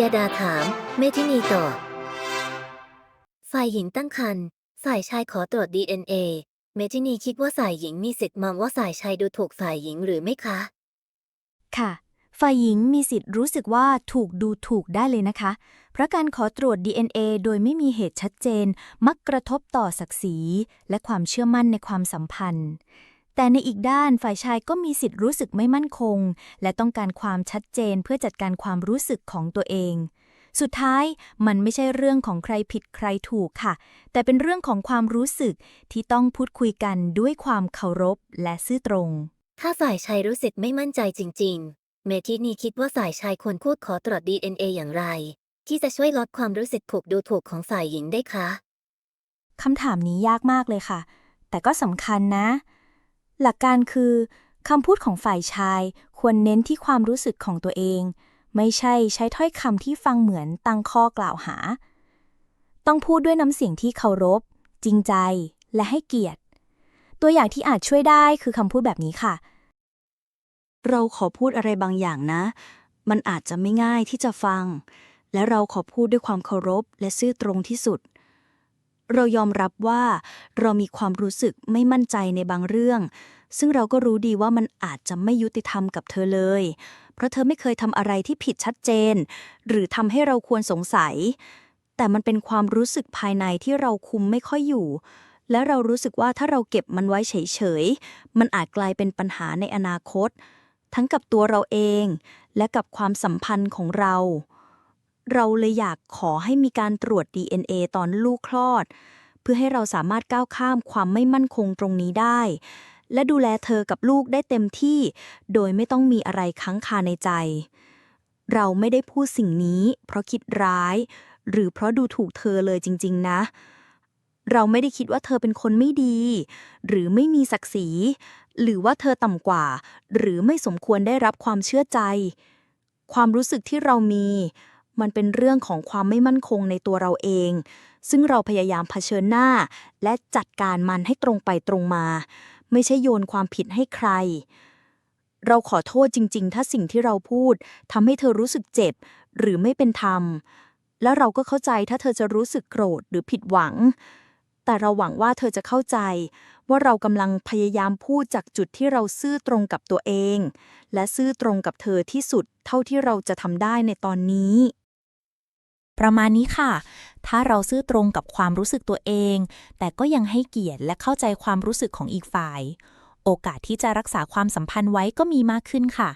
ยาดาถาม เมทินีตอบฝ่ายหญิงตั้งครรภ์ฝ่ายชายขอตรวจ DNA เมทินีคิดว่าฝ่ายหญิงมีสิทธิ์มองว่าฝ่ายชายดูถูกฝ่ายหญิงหรือไม่คะ ค่ะ ฝ่ายหญิงมีสิทธิ์รู้สึกว่าถูกดูถูกได้เลยนะคะ เพราะการขอตรวจ DNA โดยไม่มีเหตุชัดเจน มักกระทบต่อศักดิ์ศรีและความเชื่อมั่นในความสัมพันธ์ แต่ในอีกด้านฝ่ายชายก็มีสิทธิ์รู้สึกไม่มั่นคง และต้องการความชัดเจนเพื่อจัดการความรู้สึกของตัวเอง สุดท้ายมันไม่ใช่เรื่องของใครผิดใครถูกค่ะ แต่เป็นเรื่องของความรู้สึกที่ต้องพูดคุยกันด้วยความเคารพและซื่อตรง ถ้าฝ่ายชายรู้สึกไม่มั่นใจจริง ๆ เมทินีคิดว่าฝ่ายชายควรพูดขอตรวจ DNA อย่างไร ที่จะช่วยลดความรู้สึกถูกดูถูกของฝ่ายหญิงได้คะคำถามนี้ยากมากเลยค่ะ แต่ก็สำคัญนะ หลักการคือคำพูดของฝ่ายชายควรเน้นที่ความรู้สึกของตัวเอง ไม่ใช่ใช้ถ้อยคำที่ฟังเหมือนตั้งข้อกล่าวหา ต้องพูดด้วยน้ำเสียงที่เคารพ จริงใจและให้เกียรติ ตัวอย่างที่อาจช่วยได้คือคำพูดแบบนี้ค่ะ เราขอพูดอะไรบางอย่างนะ มันอาจจะไม่ง่ายที่จะฟัง และเราขอพูดด้วยความเคารพและซื่อตรงที่สุด เรายอมรับว่าเรามีความรู้สึกไม่มั่นใจในบางเรื่อง ซึ่งเราก็รู้ดีว่ามันอาจจะไม่ยุติธรรมกับเธอเลย เพราะเธอไม่เคยทำอะไรที่ผิดชัดเจน หรือทำให้เราควรสงสัย แต่มันเป็นความรู้สึกภายในที่เราคุมไม่ค่อยอยู่ และเรารู้สึกว่าถ้าเราเก็บมันไว้เฉยๆ มันอาจกลายเป็นปัญหาในอนาคต ทั้งกับตัวเราเอง และกับความสัมพันธ์ของเรา เราเลยอยากขอให้มีการตรวจ DNA ตอนลูกคลอด เพื่อให้เราสามารถก้าวข้ามความไม่มั่นคงตรงนี้ได้ และดูแลเธอกับลูกได้เต็มที่ โดยไม่ต้องมีอะไรค้างคาในใจ เราไม่ได้พูดสิ่งนี้ เพราะคิดร้าย หรือเพราะดูถูกเธอเลยจริง ๆ นะ เราไม่ได้คิดว่าเธอเป็นคนไม่ดี หรือไม่มีศักดิ์ศรี หรือว่าเธอต่ำกว่า หรือไม่สมควรได้รับความเชื่อใจ ความรู้สึกที่เรามี มันเป็นเรื่องของความไม่มั่นคงในตัวเราเอง ซึ่งเราพยายามเผชิญหน้า และจัดการมันให้ตรงไปตรงมา ไม่ใช่โยนความผิดให้ใคร เราขอโทษจริง ๆ ถ้าสิ่งที่เราพูดทำให้เธอรู้สึกเจ็บ หรือไม่เป็นธรรม และเราก็เข้าใจถ้าเธอจะรู้สึกโกรธหรือผิดหวัง แต่เราหวังว่าเธอจะเข้าใจว่าเรากำลังพยายามพูดจากจุดที่เราซื่อตรงกับตัวเอง และซื่อตรงกับเธอที่สุดเท่าที่เราจะทำได้ในตอนนี้ ประมาณนี้ค่ะ ถ้าเราซื่อตรงกับความรู้สึกตัวเอง แต่ก็ยังให้เกียรติและเข้าใจความรู้สึกของอีกฝ่าย โอกาสที่จะรักษาความสัมพันธ์ไว้ก็มีมากขึ้นค่ะ